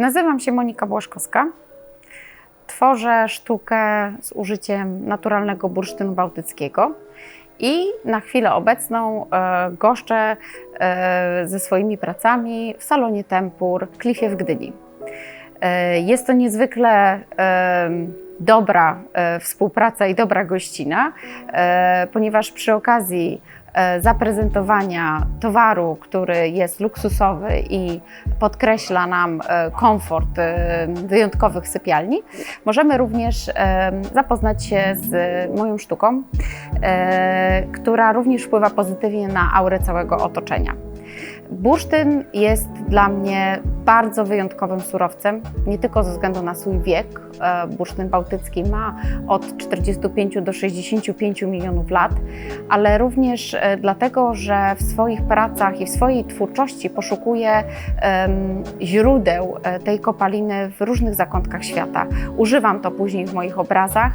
Nazywam się Monika Błaszkowska. Tworzę sztukę z użyciem naturalnego bursztynu bałtyckiego i na chwilę obecną e, goszczę e, ze swoimi pracami w salonie Tempur w Klifie w Gdyni. E, jest to niezwykle dobra e, współpraca i dobra gościna, e, ponieważ przy okazji e, zaprezentowania towaru, który jest luksusowy i podkreśla nam komfort wyjątkowych sypialni, możemy również zapoznać się z moją sztuką, która również wpływa pozytywnie na aurę całego otoczenia. Bursztyn jest dla mnie bardzo wyjątkowym surowcem, nie tylko ze względu na swój wiek. E, Bursztyn bałtycki ma od 45 do 65 milionów lat, ale również e, dlatego, że w swoich pracach i w swojej twórczości poszukuje źródeł e, tej kopaliny w różnych zakątkach świata. Używam to później w moich obrazach,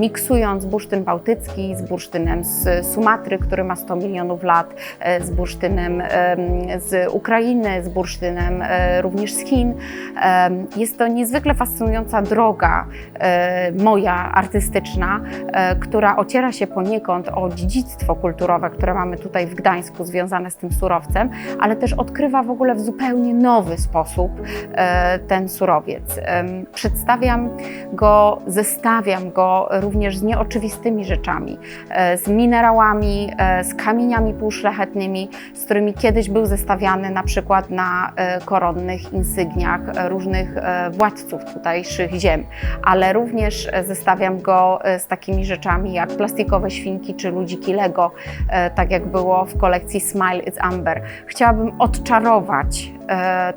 miksując bursztyn bałtycki z bursztynem z Sumatry, który ma 100 milionów lat, z bursztynem em, z Ukrainy, z bursztynem również z Chin. Jest to niezwykle fascynująca droga e, moja artystyczna, e, która ociera się poniekąd o dziedzictwo kulturowe, które mamy tutaj w Gdańsku związane z tym surowcem, ale też odkrywa w ogóle w zupełnie nowy sposób e, ten surowiec. Przedstawiam go, zestawiam go również z nieoczywistymi rzeczami, z minerałami, z kamieniami półszlachetnymi, z którymi kiedyś był zestawiany na przykład na e, koronnych insygniach e, różnych e, władców tutejszych ziem, ale również e, zestawiam go z takimi rzeczami jak plastikowe świnki czy ludziki Lego, tak jak było w kolekcji Smile It's Amber. Chciałabym odczarować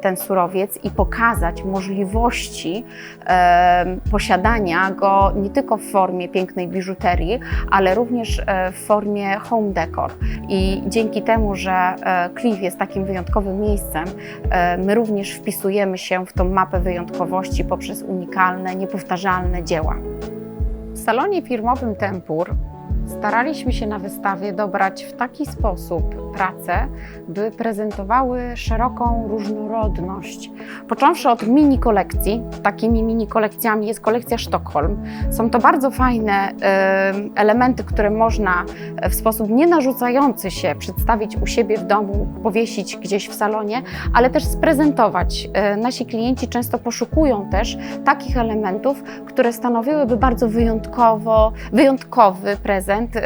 ten surowiec i pokazać możliwości e, posiadania go nie tylko w formie pięknej biżuterii, ale również e, w formie home decor. I dzięki temu, że e, Cliff jest takim wyjątkowym miejscem, e, my również wpisujemy się w tą mapę wyjątkowości poprzez unikalne, niepowtarzalne dzieła. W salonie firmowym Tempur staraliśmy się na wystawie dobrać w taki sposób prace, by prezentowały szeroką różnorodność. Począwszy od mini kolekcji, takimi mini kolekcjami jest kolekcja Sztokholm. Są to bardzo fajne elementy, które można w sposób nienarzucający się przedstawić u siebie w domu, powiesić gdzieś w salonie, ale też sprezentować. E, Nasi klienci często poszukują też takich elementów, które stanowiłyby bardzo wyjątkowo, wyjątkowy prezent, y,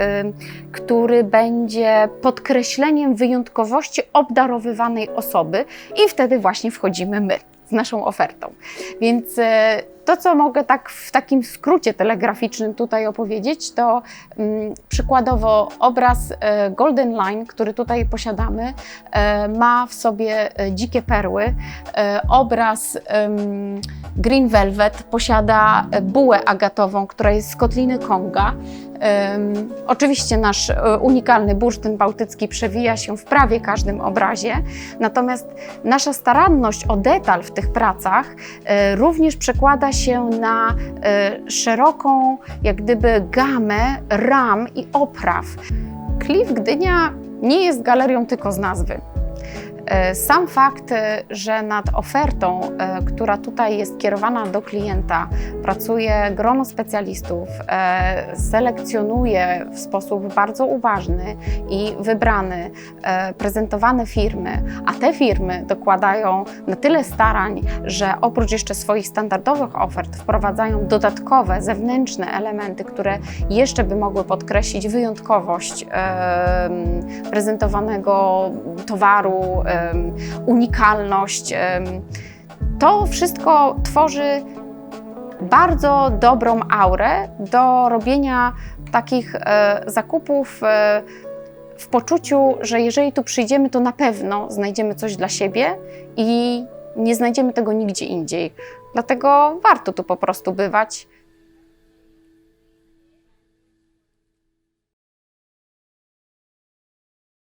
który będzie podkreśleniem wyjątkowości obdarowywanej osoby i wtedy właśnie wchodzimy my z naszą ofertą. Więc e, to, co mogę tak w takim skrócie telegraficznym tutaj opowiedzieć, to mm, przykładowo obraz e, Golden Line, który tutaj posiadamy, e, ma w sobie e, dzikie perły. E, obraz em, Green Velvet posiada e, bułę agatową, która jest z kotliny Konga. Em, oczywiście nasz e, unikalny bursztyn bałtycki przewija się w prawie każdym obrazie, natomiast nasza staranność o detal w tych pracach e, również przekłada się na e, szeroką, jak gdyby, gamę ram i opraw. Klif Gdynia nie jest galerią tylko z nazwy. E, Sam fakt, e, że nad ofertą, e, która tutaj jest kierowana do klienta, pracuje grono specjalistów, selekcjonuje w sposób bardzo uważny i wybrany prezentowane firmy, a te firmy dokładają na tyle starań, że oprócz jeszcze swoich standardowych ofert wprowadzają dodatkowe zewnętrzne elementy, które jeszcze by mogły podkreślić wyjątkowość prezentowanego towaru, unikalność. To wszystko tworzy bardzo dobrą aurę do robienia takich e, zakupów e, w poczuciu, że jeżeli tu przyjdziemy, to na pewno znajdziemy coś dla siebie i nie znajdziemy tego nigdzie indziej. Dlatego warto tu po prostu bywać